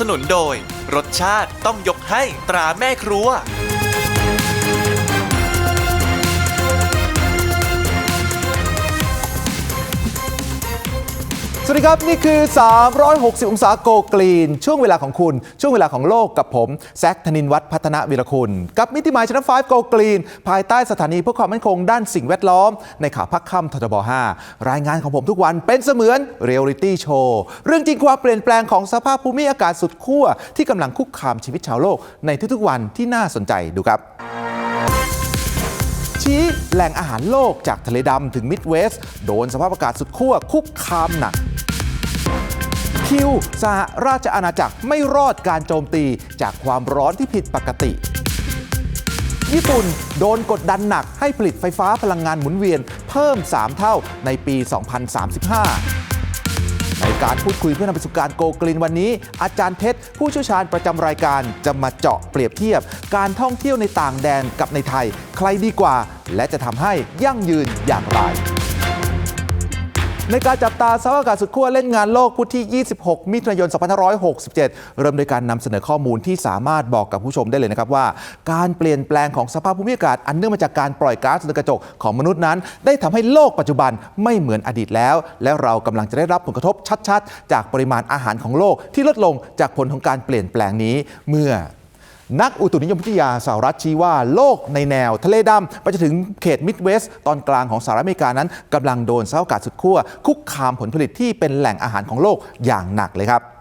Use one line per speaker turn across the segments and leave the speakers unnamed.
สนุนโดย รสชาติต้องยกให้ตราแม่ครัว
สวัสดีครับ นี่คือ 360 องศาโกกรีน ช่วงเวลาของคุณ ช่วงเวลาของโลกกับผม แซคธนินวัฒน์พัฒนวีรคุณ กับมิติหมายชนะ5โกกรีน ภายใต้สถานีเพื่อความมั่นคงด้านสิ่งแวดล้อม ในข่าวพักค่ำททบ 5 รายงานของผมทุกวันเป็นเสมือนเรียลลิตี้โชว์เรื่องจริงความเปลี่ยนแปลงของสภาพภูมิอากาศสุดขั้วที่กำลังคุกคามชีวิตชาวโลกในทุกๆวันที่น่าสนใจดูครับชี้แหล่งอาหารโลกจากทะเลดำถึงมิดเวส โดนสภาพอากาศสุดขั้วคุกคามหนัก คิวสหราชอาณาจักรไม่รอดการโจมตีจากความร้อนที่ผิดปกติ ญี่ปุ่นโดนกดดันหนักให้ผลิตไฟฟ้าพลังงานหมุนเวียนเพิ่ม 3 เท่าในปี 2035 ในการพูดคุยเพื่อนำไปสู่การโกกลินวันนี้ อาจารย์เพชรผู้เชี่ยวชาญประจำรายการจะมาเจาะเปรียบเทียบ การท่องเที่ยวในต่างแดนกับในไทย ใครดีกว่า และจะทำให้ยั่งยืนอย่างไร ในการจับตาสภาพอากาศสุดขั้วเล่นงานโลกพุธที่ 26 มิถุนายน 2567 เริ่มโดยการนำเสนอข้อมูลที่สามารถบอกกับผู้ชมได้เลยนะครับว่า การเปลี่ยนแปลงของสภาพภูมิอากาศอันเนื่องมาจากการปล่อยก๊าซเรือนกระจกของมนุษย์นั้น ได้ทำให้โลกปัจจุบันไม่เหมือนอดีตแล้ว และเรากำลังจะได้รับผลกระทบชัด ๆ จากปริมาณอาหารของโลกที่ลดลงจากผลของการเปลี่ยนแปลงนี้ เมื่อ นักอุตุนิยมวิทยาสหรัฐชี้ว่าโลกในแนวทะเลดำไปจนถึงเขตมิดเวสต์ตอนกลางของสหรัฐอเมริกานั้นกำลังโดนสภาพอากาศสุดขั้วคุกคามผลผลิตที่เป็นแหล่งอาหารของโลกอย่างหนักเลยครับ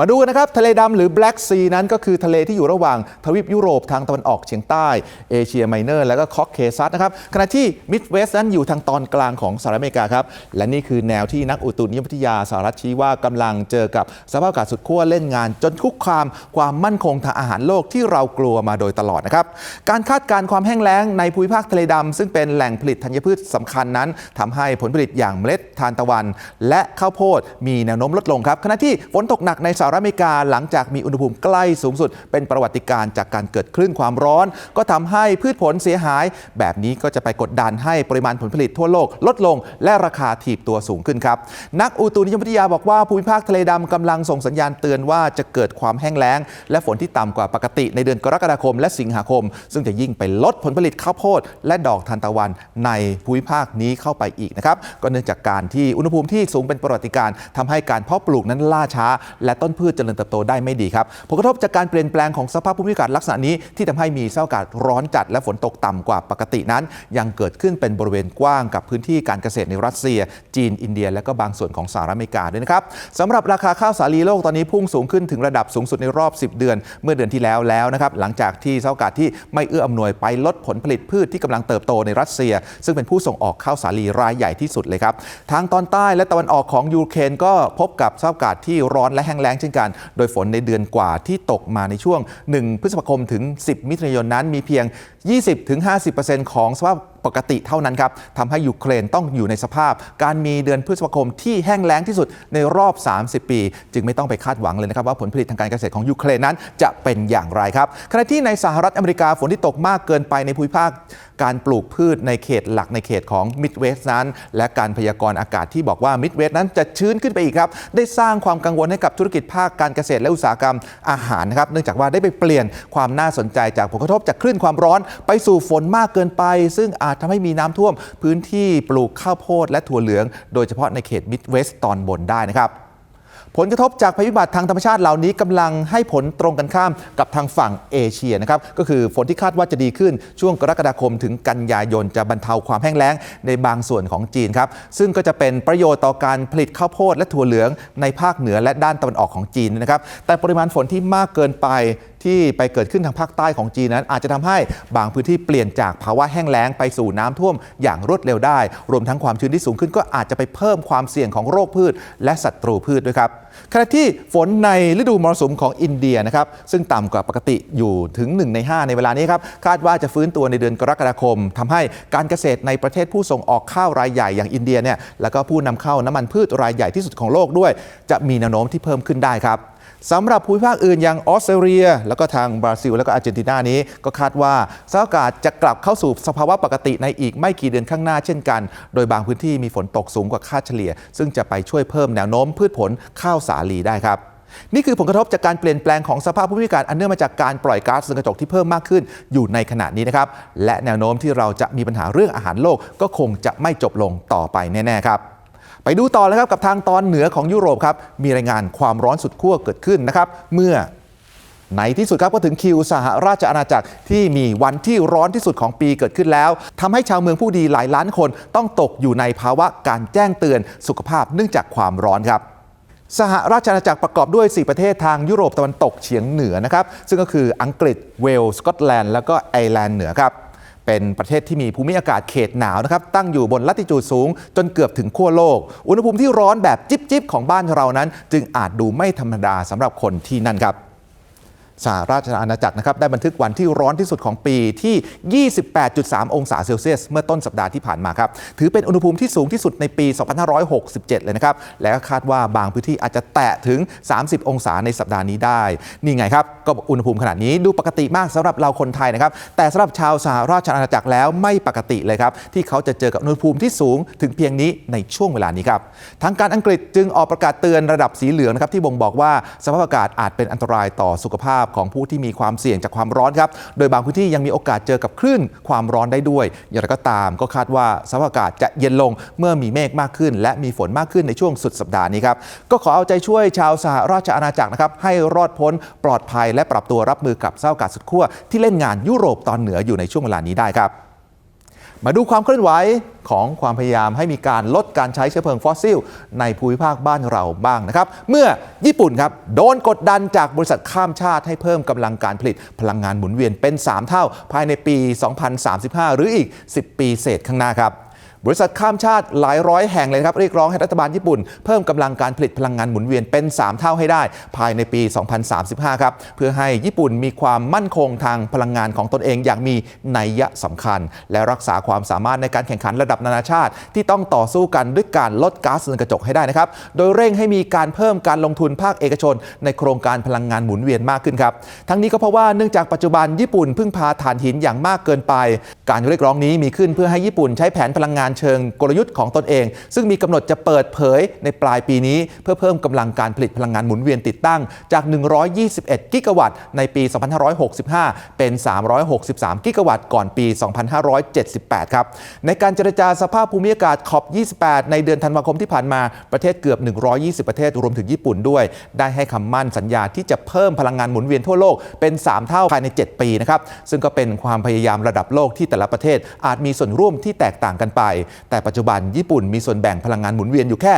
มาดูกันนะครับทะเลดำหรือ Black Sea นั้นก็คือทะเลที่อยู่ระหว่างทวีปยุโรปทางตะวันออกเฉียงใต้ เอเชียไมเนอร์ และก็คอกเคซัสนะครับขณะที่มิดเวสต์นั้นอยู่ทางตอนกลางของสหรัฐอเมริกาครับ และนี่คือแนวที่นักอุตุนิยมวิทยาสหรัฐชี้ว่ากำลังเจอกับสภาพอากาศสุดขั้วเล่นงาน จนคุกคามความมั่นคงทางอาหารโลกที่เรากลัวมาโดยตลอดนะครับการคาดการณ์ความแห้งแล้งในภูมิภาคทะเลดำซึ่งเป็นแหล่งผลิตธัญพืชสำคัญนั้นทำให้ผลผลิตอย่างเมล็ดทานตะวัน และข้าวโพดมีแนวโน้มลดลงครับขณะที่ฝนตกหนักในสหรัฐอเมริกาหลังจากมีอุณหภูมิใกล้สูงสุด เป็นประวัติการจากการเกิดคลื่นความร้อน ก็ทำให้พืชผลเสียหาย แบบนี้ก็จะไปกดดันให้ปริมาณผลผลิตทั่วโลก ลดลงและราคาถีบตัวสูงขึ้นครับ นักอุตุนิยมวิทยาบอกว่าภูมิภาคทะเลดำกำลังส่งสัญญาณเตือนว่าจะเกิดความแห้งแล้ง และฝนที่ต่ำกว่าปกติในเดือนกรกฎาคม และสิงหาคม ซึ่งจะยิ่งไปลดผลผลิตข้าวโพดและดอกทานตะวันในภูมิภาคนี้เข้าไปอีกนะครับก็เนื่องจากการที่อุณหภูมิที่สูงเป็นประวัติการณ์ทำให้การเพาะปลูกนั้นล่าช้า และต้นพืชเจริญเติบโตได้ไม่ดีครับผลกระทบจากการเปลี่ยนแปลงของสภาพภูมิอากาศลักษณะนี้ที่ทำให้มีสภาพอากาศร้อนจัด และฝนตกต่ำกว่าปกตินั้น ยังเกิดขึ้นเป็นบริเวณกว้างกับพื้นที่การเกษตรในรัสเซีย จีนอินเดีย และก็บางส่วนของสหรัฐอเมริกาด้วยนะครับสำหรับราคาข้าวสาลีโลกตอนนี้พุ่งสูงขึ้นถึงระดับสูงสุดในรอบ 10 เดือน เมื่อเดือนที่แล้วแล้วนะครับหลังจากที่สภาพอากาศที่ไม่เอื้ออำนวยไปลดผลผลิตพืชที่กำลังเติบโตในรัสเซีย ซึ่งเป็นผู้ส่งออกข้าวสาลีรายใหญ่ที่สุดเลยครับทางตอนใต้และตะวันออกของยูเครนก็พบกับสภาพอากาศที่ร้อนและแห้งแล้งเช่นกัน โดยฝนในเดือนกว่าที่ตกมาในช่วง 1 พฤษภาคมถึง 10 มิถุนายนนั้นมีเพียง 20-50%ของสภาพปกติเท่านั้นครับทำให้ยูเครนต้องอยู่ในสภาพ การมีเดือนพฤษภาคมที่แห้งแล้งที่สุดในรอบ 30 ปี จึงไม่ต้องไปคาดหวังเลยนะครับว่าผลผลิตทางการเกษตรของยูเครนนั้นจะเป็นอย่างไรครับขณะที่ในสหรัฐอเมริกาฝนที่ตกมากเกินไปในภูมิภาคการปลูกพืชในเขตหลักในเขตของมิดเวส์นั้น และการพยากรณ์อากาศที่บอกว่ามิดเวส์นั้นจะชื้นขึ้นไปอีกครับ ได้สร้างความกังวลให้กับธุรกิจภาคการเกษตรและอุตสาหกรรมอาหารนะครับ เนื่องจากว่าได้ไปเปลี่ยนความน่าสนใจจากผลกระทบจากคลื่นความร้อนไปสู่ฝนมากเกินไป ซึ่งอาจทำให้มีน้ำท่วม พื้นที่ปลูกข้าวโพดและถั่วเหลือง โดยเฉพาะในเขตมิดเวสต์ตอนบนได้นะครับผลกระทบจากภัยพิบัติทางธรรมชาติเหล่านี้กำลังให้ผลตรงกันข้ามกับทางฝั่งเอเชียนะครับก็คือฝนที่คาดว่าจะดีขึ้นช่วงกรกฎาคมถึงกันยายนจะบรรเทาความแห้งแล้งในบางส่วนของจีนครับซึ่งก็จะเป็นประโยชน์ต่อการผลิตข้าวโพดและถั่วเหลืองในภาคเหนือและด้านตะวันออกของจีนนะครับแต่ปริมาณฝนที่มากเกินไปที่ไปเกิดขึ้นทางภาคใต้ของจีนนั้น อาจจะทำให้บางพื้นที่เปลี่ยนจากภาวะแห้งแล้งไปสู่น้ำท่วมอย่างรวดเร็วได้ รวมทั้งความชื้นที่สูงขึ้นก็อาจจะไปเพิ่มความเสี่ยงของโรคพืช และศัตรูพืชด้วยครับขณะที่ฝนในฤดูมรสุมของอินเดียนะครับซึ่งต่ำกว่าปกติอยู่ถึง 1 ใน 5 ในเวลานี้ครับคาดว่าจะฟื้นตัวในเดือนกรกฎาคมทำให้การเกษตรในประเทศผู้ส่งออกข้าวรายใหญ่อย่างอินเดียเนี่ยแล้วก็ผู้นำเข้าน้ำมันพืชรายใหญ่ที่สุดของโลกด้วย จะมีแนวโน้มที่เพิ่มขึ้นได้ครับ สำหรับภูมิภาคอื่นอย่างออสเตรเลีย แล้วก็ทางบราซิล แล้วก็อาร์เจนตินานี้ ก็คาดว่าสภาพอากาศจะกลับเข้าสู่สภาวะปกติในอีกไม่กี่เดือนข้างหน้าเช่นกัน โดยบางพื้นที่มีฝนตกสูงกว่าค่าเฉลี่ย ซึ่งจะไปช่วยเพิ่มแนวโน้มพืชผลข้าวสาลีได้ครับนี่คือผลกระทบจากการเปลี่ยนแปลงของสภาพภูมิอากาศอันเนื่องมาจากการปล่อยก๊าซเรือนกระจกที่เพิ่มมากขึ้นอยู่ในขณะนี้นะครับ และแนวโน้มที่เราจะมีปัญหาเรื่องอาหารโลกก็คงจะไม่จบลงต่อไปแน่ๆครับ ไปดูต่อเลยครับกับทางตอนเหนือของยุโรปครับมีรายงานความร้อนสุดขั้วเกิดขึ้นนะครับเมื่อในที่สุดครับก็ถึงคิวสหราชอาณาจักรที่มีวันที่ร้อนที่สุดของปีเกิดขึ้นแล้วทำให้ชาวเมืองผู้ดีหลายล้านคนต้องตกอยู่ในภาวะการแจ้งเตือนสุขภาพเนื่องจากความร้อนครับ สหราชอาณาจักรประกอบด้วย 4 ประเทศทางยุโรปตะวันตกเฉียงเหนือนะครับซึ่งก็คืออังกฤษเวลส์สกอตแลนด์แล้วก็ไอร์แลนด์เหนือครับ เป็นประเทศที่มีภูมิอากาศเขตหนาวนะครับ ตั้งอยู่บนลัติจูดสูง จนเกือบถึงขั้วโลก อุณหภูมิที่ร้อนแบบจิบๆของบ้านเรานั้น จึงอาจดูไม่ธรรมดาสำหรับคนที่นั่นครับ สหราชอาณาจักรนะครับได้บันทึกวันที่ร้อนที่สุดของปีที่ 28.3 องศาเซลเซียส เมื่อต้นสัปดาห์ที่ผ่านมาครับ ถือเป็นอุณหภูมิที่สูงที่สุดในปี 2567 เลยนะครับ และคาดว่าบางพื้นที่อาจจะแตะถึง 30 องศาในสัปดาห์นี้ได้ นี่ไงครับ ก็อุณหภูมิขนาดนี้ดูปกติมากสำหรับเราคนไทยนะครับ แต่สำหรับชาวสหราชอาณาจักรแล้วไม่ปกติเลยครับ ที่เขาจะเจอกับอุณหภูมิที่สูงถึงเพียงนี้ในช่วงเวลานี้ครับ ทางการอังกฤษจึงออกประกาศเตือนระดับสีเหลืองนะครับที่บ่งบอกว่าสภาพอากาศอาจเป็นอันตรายต่อสุขภาพของผู้ที่มีความเสี่ยงจากความร้อนครับ โดยบางพื้นที่ยังมีโอกาสเจอกับคลื่นความร้อนได้ด้วย อย่างไรก็ตามก็คาดว่าสภาพอากาศจะเย็นลงเมื่อมีเมฆมากขึ้น และมีฝนมากขึ้นในช่วงสุดสัปดาห์นี้ครับ ก็ขอเอาใจช่วยชาวสหราชอาณาจักรนะครับให้รอดพ้นปลอดภัยและปรับตัวรับมือกับสภาพอากาศสุดขั้วที่เล่นงานยุโรปตอนเหนืออยู่ในช่วงเวลานี้ได้ครับ มาดูความเคลื่อนไหวของความพยายามให้มีการลดการใช้เชื้อเพลิงฟอสซิล ในภูมิภาคบ้านเราบ้างนะครับ เมื่อญี่ปุ่นครับโดนกดดันจากบริษัทข้ามชาติให้เพิ่มกำลังการผลิตพลังงานหมุนเวียนเป็น 3 เท่าภายในปี 2035 หรืออีก 10 ปีเศษข้างหน้าครับ บริษัทข้ามชาติหลายร้อยแห่งเลยครับเรียกร้องให้รัฐบาลญี่ปุ่น เพิ่มกำลังการผลิตพลังงานหมุนเวียนเป็น 3 เท่าให้ได้ ภายในปี 2035 ครับ เพื่อให้ญี่ปุ่นมีความมั่นคงทางพลังงานของตนเองอย่างมีนัยยะสำคัญ และรักษาความสามารถในการแข่งขันระดับนานาชาติ ที่ต้องต่อสู้กันด้วยการลดก๊าซเรือนกระจกให้ได้นะครับโดยเร่งให้มีการเพิ่มการลงทุนภาคเอกชน ในโครงการพลังงานหมุนเวียนมากขึ้นครับทั้งนี้ก็เพราะว่าเนื่องจากปัจจุบันญี่ปุ่นพึ่งพาถ่านหินอย่างมากเกินไป การเรียกร้องนี้มีขึ้นเพื่อให้ญี่ปุ่นใช้แผนพลังงานเชิงกลยุทธ์ของตนเอง ซึ่งมีกำหนดจะเปิดเผยในปลายปีนี้ เพื่อเพิ่มกำลังการผลิตพลังงานหมุนเวียนติดตั้งจาก 121 กิกะวัตต์ในปี 2565 เป็น 363 กิกะวัตต์ก่อนปี 2578 ครับ ในการเจรจาสภาพภูมิอากาศขอบ 28 ในเดือนธันวาคมที่ผ่านมาประเทศเกือบ 120 ประเทศรวมถึงญี่ปุ่นด้วย ได้ให้คำมั่นสัญญาที่จะเพิ่มพลังงานหมุนเวียนทั่วโลกเป็น 3 เท่าภายใน 7 ปีนะครับซึ่งก็เป็นความพยายามระดับโลกที่แต่ละประเทศอาจมีส่วนร่วมที่แตกต่างกันไปแต่ปัจจุบันญี่ปุ่นมีส่วนแบ่งพลังงานหมุนเวียนอยู่แค่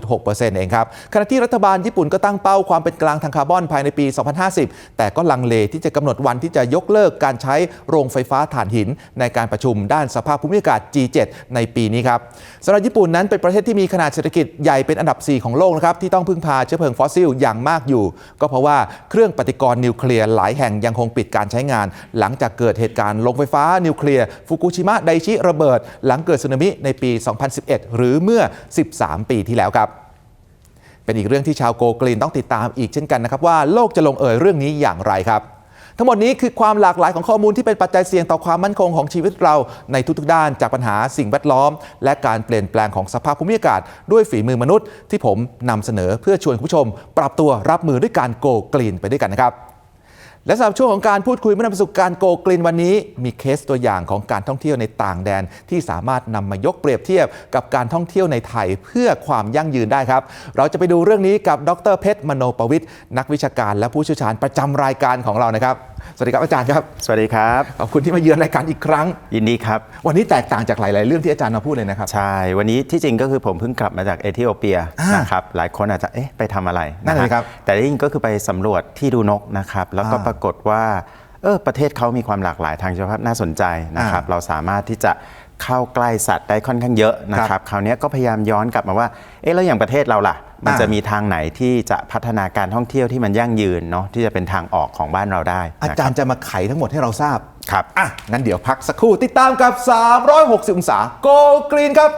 22.6%เองครับขณะที่รัฐบาลญี่ปุ่นก็ตั้งเป้าความเป็นกลางทางคาร์บอนภายในปี 2050 แต่ก็ลังเลที่จะกำหนดวันที่จะยกเลิกการใช้โรงไฟฟ้าถ่านหิน ในการประชุมด้านสภาพภูมิอากาศ G7 ในปีนี้ครับสำหรับญี่ปุ่นนั้นเป็นประเทศที่มีขนาดเศรษฐกิจใหญ่เป็นอันดับ 4 ของโลกนะครับที่ต้องพึ่งพาเชื้อเพลิงฟอสซิลอย่างมากอยู่ ก็เพราะว่าเครื่องปฏิกรณ์นิวเคลียร์หลายแห่งยังคงปิดการใช้งาน หลังจากเกิดเหตุการณ์โรงไฟฟ้านิวเคลียร์ฟุกุชิมะไดชิระเบิดหลังเกิดสึนามิในปี 2011 หรือเมื่อ 13 ปีที่แล้วครับ เป็นอีกเรื่องที่ชาวโกกรีนต้องติดตามอีกเช่นกันนะครับว่าโลกจะลงเอยเรื่องนี้อย่างไรครับทั้งหมดนี้คือความหลากหลายของข้อมูลที่เป็นปัจจัยเสี่ยงต่อความมั่นคงของชีวิตเราในทุกๆด้านจากปัญหาสิ่งแวดล้อม และการเปลี่ยนแปลงของสภาพภูมิอากาศ ด้วยฝีมือมนุษย์ที่ผมนำเสนอเพื่อชวนคุณผู้ชม ปรับตัวรับมือด้วยการโกกรีนไปด้วยกันนะครับ และสำหรับช่วงของการพูดคุยเมื่อนำประสบการณ์โกกลินวันนี้ มีเคสตัวอย่างของการท่องเที่ยวในต่างแดน ที่สามารถนำมายกเปรียบเทียบกับการท่องเที่ยวในไทยเพื่อความยั่งยืนได้ครับ เราจะไปดูเรื่องนี้กับดรเพชรมโนประวิทย์นักวิชาการและผู้เชี่ยวชาญประจำรายการของเรานะครับสวัสดีครับอาจารย์ครับ
สวัสดีครับ
ขอบคุณที่มาเยือนรายการอีกครั้ง
ยินดีครับ
วันนี้แตกต่างจากหลาย ๆ เรื่องที่อาจารย์มาพูดเลยนะครับ
ใช่ วันนี้ที่จริงก็คือผมเพิ่งกลับมาจากเอธิโอเปีย
อ่าน
นะครับ หลายคนอาจจะเอ๊ะไปทำอะไร
นั่นเลยครับ
แต่ที่จริงก็คือไปสำรวจที่ดูนกนะครับ แล้วก็
อ่า
ปรากฏว่าเออประเทศเขามีความหลากหลายทางชีวภาพน่าสนใจนะครับ
อ่า
เราสามารถที่จะเข้าใกล้สัตว์ได้ค่อนข้างเยอะนะค
ครั
รับบคราวนี้ก็พยายามย้อนกลับมาว่า เอ๊ะแล้วอย่างประเทศเราล่ะ มัน
อ่า
จะมีทางไหนที่จะพัฒนาการท่องเที่ยวที่มันยั่งยืนเนาะที่จะเป็นทางออกของบ้านเราได้
อา
นะค
จาร
บ
ย์จะมาไขทั้งหมดให้เราทราบ
ครับ
อะงั้นเดี๋ยวพักสักครู่ติดตามกับ 360 องศาโกกรีนครับ